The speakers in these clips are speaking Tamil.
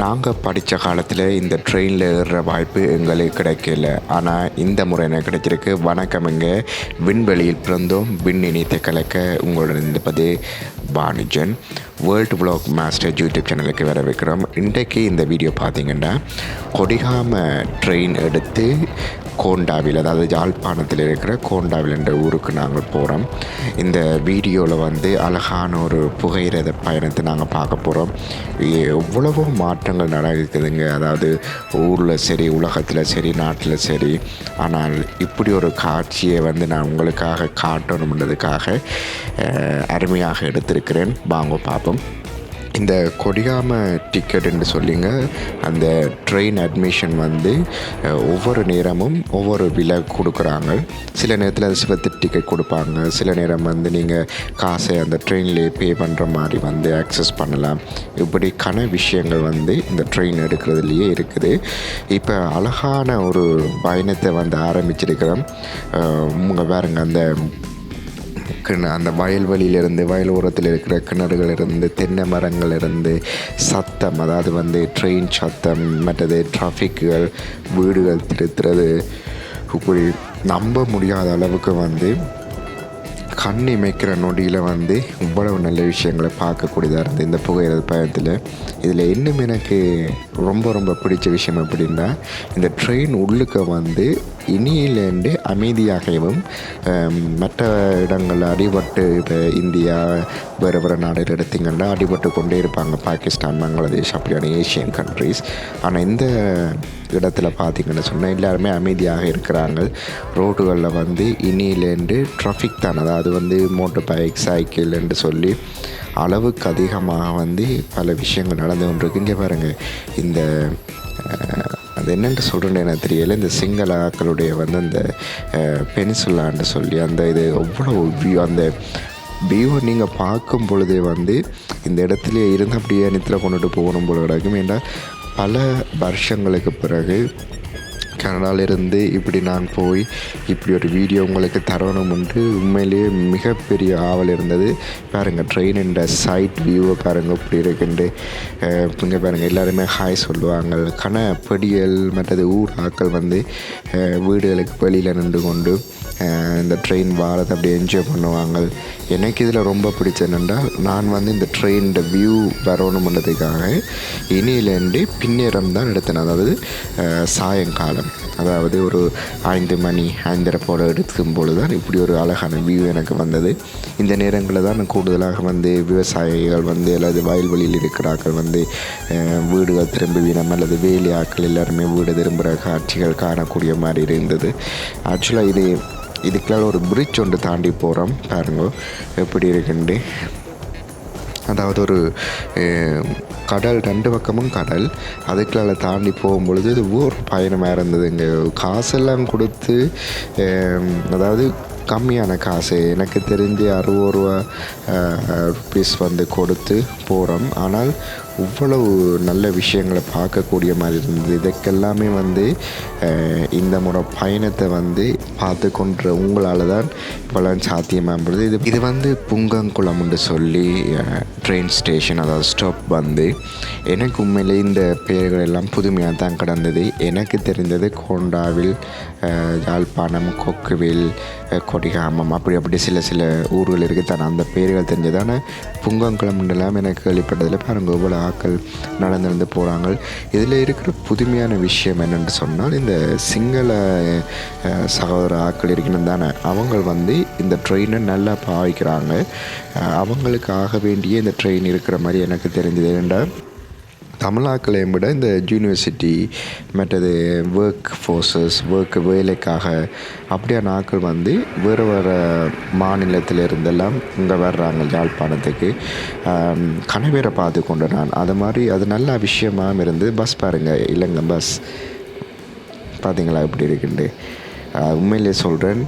நாங்கள் படித்த காலத்தில் இந்த ட்ரெயினில் ஏறுற வாய்ப்பு எங்களுக்கு கிடைக்கல. ஆனால் இந்த முறை எனக்கு கிடைச்சிருக்கு. வணக்கமுங்க விண்வெளியில் பிறந்தோம். இணையத்தை கலக்க உங்களுடன் இருப்பது Banujan world vlog master YouTube சேனலுக்கு வர வைக்கிறோம். இன்றைக்கு இந்த வீடியோ பார்த்தீங்கன்னா கொடிகாம ட்ரெயின் எடுத்து கோண்டாவில் அதாவது யாழ்ப்பாணத்தில் இருக்கிற கோண்டாவில் என்ற ஊருக்கு நாங்கள் போகிறோம் இந்த வீடியோவில் வந்து அழகான ஒரு புகையிரத பயணத்தை நாங்கள் பார்க்க போகிறோம் எவ்வளவோ மாற்றங்கள் நடக்குதுங்க. அதாவது ஊரில் சரி உலகத்தில் சரி நாட்டில் சரி. ஆனால் இப்படி ஒரு காட்சியை வந்து நான் உங்களுக்காக காட்டணும்ன்றதுக்காக அருமையாக எடுத்திருக்கிறேன். வாங்க பார்ப்போம். இந்த கொடியாம டிக்கெட்டுன்னு சொல்லிங்க அந்த ட்ரெயின் அட்மிஷன் வந்து ஒவ்வொரு நேரமும் ஒவ்வொரு விலை கொடுக்குறாங்க. சில நேரத்தில் அது சிவத்து டிக்கெட் கொடுப்பாங்க. சில நேரம் வந்து நீங்கள் காசை அந்த ட்ரெயின்லேயே பே பண்ணுற மாதிரி வந்து ஆக்சஸ் பண்ணலாம். இப்படி கன விஷயங்கள் வந்து இந்த ட்ரெயின் எடுக்கிறதுலையே இருக்குது. இப்போ அழகான ஒரு பயணத்தை வந்து ஆரம்பிச்சிருக்கிறோம். உங்கள் பாருங்கள் அந்த கிண அந்த வயல்வெளியிலிருந்து வயல் ஓரத்தில் இருக்கிற கிணறுகளிலிருந்து தென்னை மரங்களிலிருந்து சத்தம் அதாவது வந்து ட்ரெயின் சத்தம் மற்றது டிராஃபிக்குகள் வீடுகள் திருத்துறது இப்படி நம்ப முடியாத அளவுக்கு வந்து கண் இமைக்கிற நொடியில் வந்து இவ்வளவு நல்ல விஷயங்களை பார்க்கக்கூடியதாக இருந்தது இந்த புகையிறது பயணத்தில். இதில் இன்னும் எனக்கு ரொம்ப ரொம்ப பிடிச்ச விஷயம் எப்படின்னா இந்த ட்ரெயின் உள்ளுக்க வந்து இனியிலேருந்து அமைதியாகவும் மற்ற இடங்களில் அடிபட்டு இப்போ இந்தியா வேறு வேறு நாடுகள் எடுத்திங்கன்னா அடிபட்டு கொண்டே இருப்பாங்க. பாகிஸ்தான் பங்களாதேஷ் அப்படியான ஏஷியன் கண்ட்ரீஸ் ஆனால் இந்த இடத்துல பார்த்திங்கன்னு சொன்னால் எல்லாருமே அமைதியாக இருக்கிறாங்க. ரோடுகளில் வந்து இனியிலேருந்து ட்ராஃபிக் தான். அதாவது வந்து மோட்டர் பைக் சைக்கிள் என்று சொல்லி அளவுக்கு அதிகமாக வந்து பல விஷயங்கள் நடந்து கொண்டிருக்கு. இங்கே பாருங்கள் இந்த அது என்னென்று சொல்கிறேன்னு எனக்கு தெரியல. இந்த சிங்கள ஆக்களுடைய வந்து அந்த பென்சிலான்னு சொல்லி அந்த இது எவ்வளோ வியூ அந்த வியூவை நீங்கள் பார்க்கும் பொழுதே வந்து இந்த இடத்துல இருந்து அப்படியே நித்தில் கொண்டுட்டு போகணும் போல கிடக்கும். ஏன்னா பல வருஷங்களுக்கு பிறகு கனடாலிருந்து இப்படி நான் போய் இப்படி ஒரு வீடியோ உங்களுக்கு தரணும் என்று உண்மையிலேயே மிகப்பெரிய ஆவல் இருந்தது. பாருங்கள் ட்ரெயினின் சைட் வியூவை பாருங்கள் இப்படி இருக்குண்டு. இங்கே பாருங்கள் எல்லாருமே ஹாய் சொல்லுவாங்க. கன படியல் மற்றது ஊர் ஆக்கள் வந்து வீடுகளுக்கு வெளியில் நின்று கொண்டு இந்த ட்ரெயின் வாரத்தை அப்படியே என்ஜாய் பண்ணுவாங்க. எனக்கு இதில் ரொம்ப பிடிச்சது என்னென்றால் நான் வந்து இந்த ட்ரெயினோட வியூ வரணும்ன்றதுக்காக இனியிலேருந்து பின்னேறம் தான் எடுத்தேன் அதாவது சாயங்காலம். அதாவது ஒரு ஐந்து மணி ஐந்தரை போல் எடுக்கும் பொழுது தான் இப்படி ஒரு அழகான வியூ எனக்கு வந்தது. இந்த நேரங்களில் தான் கூடுதலாக வந்து விவசாயிகள் வந்து அல்லது வயல்வெளியில் இருக்கிறார்கள் வந்து அஹ், வீடுகள் திரும்புவினம் அல்லது வேலையாக்கள் எல்லாருமே வீடு திரும்புகிற காட்சிகள் காணக்கூடிய மாதிரி இருந்தது. ஆக்சுவலாக இது இதுக்குள்ள ஒரு பிரிட்ஜ் ஒன்று தாண்டி போகிறோம் பாருங்க எப்படி இருக்குண்டு. அதாவது ஒரு கடல் ரெண்டு பக்கமும் கடல். அதுக்குள்ள தாண்டி போகும்பொழுது இது பயணமாக இருந்தது இங்கே காசெல்லாம் கொடுத்து அதாவது கம்மியான காசு. எனக்கு தெரிஞ்சு அறுபது ரூபா ருபீஸ் வந்து கொடுத்து போகிறோம் ஆனால் இவ்வளவு நல்ல விஷயங்களை பார்க்கக்கூடிய மாதிரி இருந்தது. இதுக்கெல்லாமே வந்து இந்த முறை பயணத்தை வந்து பார்த்து கொண்ட உங்களால் தான் இப்போலாம் சாத்தியமாகிறது இது இது வந்து புங்கங்குளம்னு சொல்லி ட்ரெயின் ஸ்டேஷன் அதாவது ஸ்டாப் வந்து எனக்கு உண்மையிலே இந்த பெயர்கள் எல்லாம் புதுமையாக தான் கிடந்தது. எனக்கு தெரிந்தது கோண்டாவில் யாழ்ப்பாணம் கொக்குவில் கொடிகாமம் அப்படி அப்படி சில சில ஊர்கள் இருக்குது? தானே அந்த பேர்கள் தெரிஞ்சதான புங்கங்குளம் எல்லாம் எனக்கு கேள்விப்பட்டதில் பாருங்கள் இவ்வளோ ஆக்கள் நடந்து நடந்து போகிறாங்க இதில் இருக்கிற புதுமையான விஷயம் என்னென்னு சொன்னால் இந்த சிங்கள சகோதர ஆக்கள் இருக்கணும் தானே அவங்க வந்து இந்த ட்ரெயினை நல்லா பாவிக்கிறாங்க. அவங்களுக்காக அவங்களுக்கு ஆக வேண்டிய இந்த ட்ரெயின் இருக்கிற மாதிரி எனக்கு தெரிஞ்சது ஏன்டா தமிழாக்களை விட இந்த யூனிவர்சிட்டி மற்றது ஒர்க் ஃபோர்ஸஸ் ஒர்க் வேலைக்காக அப்படியான ஆட்கள் வந்து வேறு வேறு மாநிலத்தில் இருந்தெல்லாம் இங்கே வர்றாங்க யாழ்ப்பாணத்துக்கு. கணவரை பார்த்து கொண்டு நான் அது மாதிரி அது நல்ல விஷயமாக இருந்து பஸ் பாருங்கள் இல்லைங்க பஸ் பார்த்தீங்களா எப்படி இருக்குண்டு உண்மையிலே சொல்கிறேன்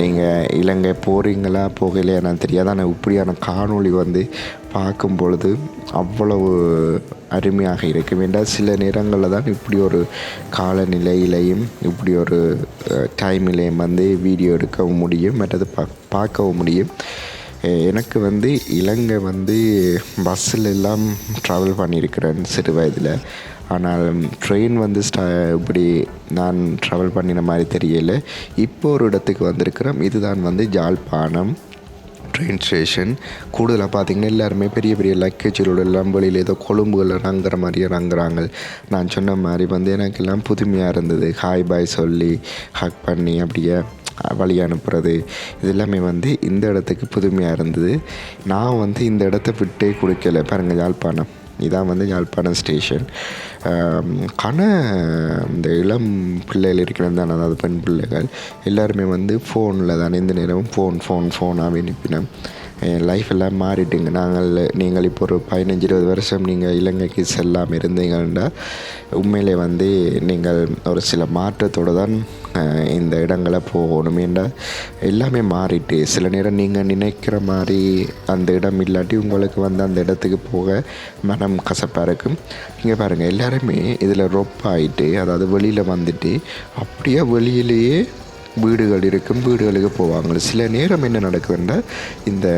நீங்கள் இலங்கை போகிறீங்களா போகலையா நான் தெரியாது. ஆனால் இப்படியான காணொளி வந்து பார்க்கும் பொழுது அவ்வளவு அருமையாக இருக்கும். என்றால் சில நேரங்களில் தான் இப்படி ஒரு காலநிலையிலையும் இப்படி ஒரு டைமிலையும் வந்து வீடியோ எடுக்கவும் முடியும் மற்றது பா பார்க்கவும் முடியும். எனக்கு வந்து இலங்கை வந்து பஸ்ஸில் எல்லாம் ட்ராவல் பண்ணியிருக்கிறேன் சிறு வயதில். ஆனால் ட்ரெயின் வந்து ஸ்டா இப்படி நான் ட்ராவல் பண்ணின மாதிரி தெரியல. இப்போ ஒரு இடத்துக்கு வந்திருக்கிறோம். இதுதான் வந்து ஜாழ்ப்பாணம். ட்ரெயின் ஸ்டேஷன் கூடுதலாக பார்த்தீங்கன்னா எல்லாருமே பெரிய பெரிய லக்கேஜோட எல்லாம் ஏதோ கொழும்புகள் இறங்குற மாதிரி இறங்குறாங்க நான் சொன்ன மாதிரி வந்து எனக்கு எல்லாம் புதுமையாக இருந்தது. ஹாய் பாய் சொல்லி ஹக் பண்ணி அப்படியே வழி அனுப்புறது. இது எல்லாமே வந்து இந்த இடத்துக்கு புதுமையாக இருந்தது. நான் வந்து இந்த இடத்த விட்டே கொடுக்கல. பாருங்கள் யாழ்ப்பாணம். இதான் வந்து யாழ்ப்பாணம் ஸ்டேஷன் கன இந்த இளம் பிள்ளைகள் இருக்கிறது தானே அதாவது பெண் பிள்ளைகள். எல்லாருமே வந்து ஃபோனில் தானே இந்த நேரமும் ஃபோன் ஃபோன் ஃபோனாகவே என் லைஃப் எல்லாம் மாறிட்டுங்க. நாங்கள் நீங்கள் இப்போ ஒரு பதினஞ்சு இருபது வருஷம் நீங்கள் இலங்கைக்கு செல்லாமல் இருந்தீங்கன்னா உண்மையிலே வந்து நீங்கள் ஒரு சில மாற்றத்தோடு தான் இந்த இடங்களை போகணும் என்றால் எல்லாமே மாறிட்டு சில நேரம் நீங்கள் நினைக்கிற மாதிரி அந்த இடம் இல்லாட்டி உங்களுக்கு வந்து அந்த இடத்துக்கு போக மனம் கசப்பாக இருக்கும். நீங்கள் பாருங்கள் எல்லாருமே இதில் ரொப்பாயிட்டு அதாவது வெளியில் வந்துட்டு அப்படியே வெளியிலேயே வீடுகள் இருக்கும் வீடுகளுக்கு போவாங்க. சில நேரம் என்ன நடக்குதுன்னா இந்த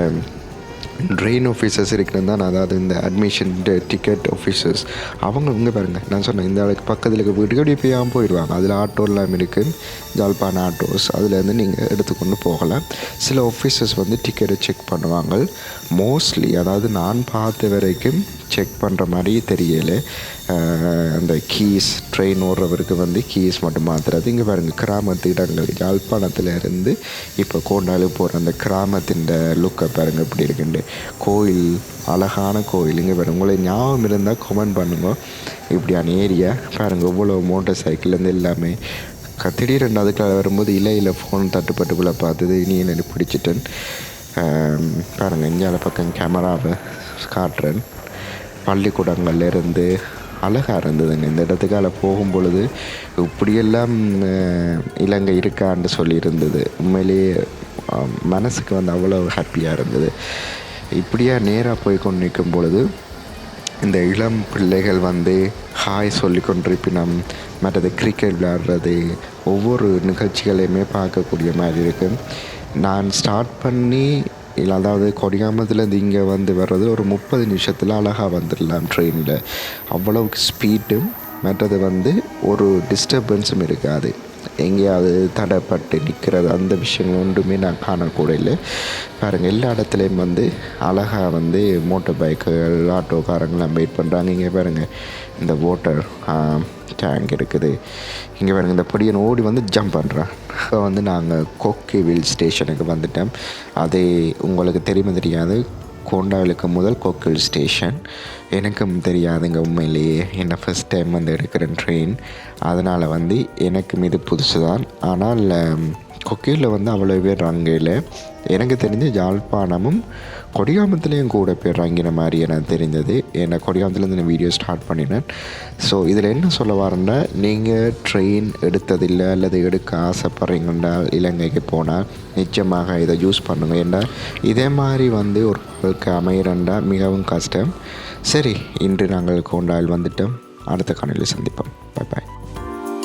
ட்ரெயின் ஆஃபீஸர்ஸ் இருக்கிறது தான் அதாவது இந்த அட்மிஷன் டிக்கெட் ஆஃபீஸர்ஸ் அவங்க இங்கே பாருங்கள் நான் சொன்னேன் இந்த அளவுக்கு பக்கத்தில் இருக்க வீட்டுக்கு அப்படியே போயாமல் போயிடுவாங்க. அதில் ஆட்டோ எல்லாம் இருக்குது ஜாழ்ப்பாண ஆட்டோஸ் அதுலேருந்து நீங்கள் எடுத்துக்கொண்டு போகலாம். சில ஆஃபீஸர்ஸ் வந்து டிக்கெட்டை செக் பண்ணுவாங்க. மோஸ்ட்லி அதாவது நான் பார்த்த வரைக்கும் செக் பண்ணுற மாதிரி தெரியல. அந்த கீஸ் ட்ரெயின் ஓடுறவருக்கு வந்து கீஸ் மட்டும் மாற்றுறது இங்கே பாருங்கள் கிராமத்து இடங்கள் யாழ்ப்பாணத்தில் இருந்து இப்போ கோண்டாலு போகிற அந்த கிராமத்தின் லுக்கை பாருங்கள் எப்படி இருக்குண்டு கோயில் அழகான கோயில். இங்கே பாருங்க உங்களை ஞாபகம் இருந்தால் கமெண்ட் பண்ணுங்க. இப்படியான ஏரியா பாருங்கள் இவ்வளோ மோட்டர் சைக்கிள்லேருந்து எல்லாமே திடீரென்று அதுக்காக வரும்போது இலையில் ஃபோன் தட்டுப்பட்டுக்குள்ளே பார்த்தது இனி என்ன பிடிச்சிட்டேன். பாருங்கள் இந்தியாவில் பக்கம் கேமராவை காட்டுறேன். பள்ளிக்கூடங்கள்ல இருந்து அழகாக இருந்ததுங்க. இந்த இடத்துக்கால போகும் பொழுது இப்படியெல்லாம் இலங்கை இருக்கான்னு சொல்லியிருந்தது. உண்மையிலேயே மனசுக்கு வந்து அவ்வளோ ஹாப்பியாக இருந்தது. இப்படியா நேராக போய் கொண்டு நிற்கும் பொழுது இந்த இளம் பிள்ளைகள் வந்து ஹாய் சொல்லி கொண்டிருப்பினம் மற்றது கிரிக்கெட் விளையாடுறது ஒவ்வொரு நிகழ்ச்சிகளையுமே பார்க்கக்கூடிய மாதிரி இருக்குது நான் ஸ்டார்ட் பண்ணி இல்லை அதாவது கொடியாமத்துலேருந்து இங்கே வந்து வர்றது ஒரு முப்பது நிமிஷத்தில் அழகாக வந்துடலாம் ட்ரெயினில் அவ்வளவுக்கு ஸ்பீடும் மற்றது வந்து ஒரு டிஸ்டர்பன்ஸும் இருக்காது. எங்கேயாவது தடைப்பட்டு நிற்கிறது அந்த விஷயங்கள் ஒன்றுமே நான் காணக்கூட இல்லை பாருங்கள் எல்லா இடத்துலையும் வந்து அழகாக வந்து மோட்டர் பைக்குகள் ஆட்டோக்காரங்களாம் வெயிட் பண்ணுறாங்க இங்கே பாருங்கள் இந்த வாட்டர் டேங்க் இருக்குது. இங்கே பாருங்கள் இந்த பொடியன் ஓடி வந்து ஜம்ப் பண்ணுறான் இப்போ வந்து நாங்கள் கொக்கிவில் ஸ்டேஷனுக்கு வந்துட்டோம். அது உங்களுக்கு தெரியுமா தெரியாது? கோண்டாவிலுக்கு முதல் கொக்கில் ஸ்டேஷன். எனக்கும் தெரியாதுங்க உண்மையிலேயே. என்ன ஃபஸ்ட் டைம் வந்து எடுக்கிறேன் ட்ரெயின் அதனால் வந்து எனக்கும் இது புதுசு தான் ஆனால் கொக்கையில் வந்து அவ்வளோ பேர் இறங்கல எனக்கு தெரிஞ்ச யாழ்ப்பாணமும் கொடியாமத்துலேயும் கூட பேர் இறங்கின மாதிரி எனக்கு தெரிஞ்சது ஏன்னா கொடியாமத்துலேருந்து நான் வீடியோ ஸ்டார்ட் பண்ணினேன். ஸோ இதில் என்ன சொல்ல வரேன்னா நீங்கள் ட்ரெயின் எடுத்ததில்லை அல்லது எடுக்க ஆசைப்படுறீங்கன்னா இலங்கைக்கு போனால் நிச்சயமாக இதை யூஸ் பண்ணுங்க. ஏன்னா இதே மாதிரி வந்து ஒரு வாழ்க்கை அமையிறண்டா மிகவும் கஷ்டம். சரி இன்று நாங்கள் கோண்டாயில் வந்துட்டோம். அடுத்த காணொலியில் சந்திப்போம். Bye bye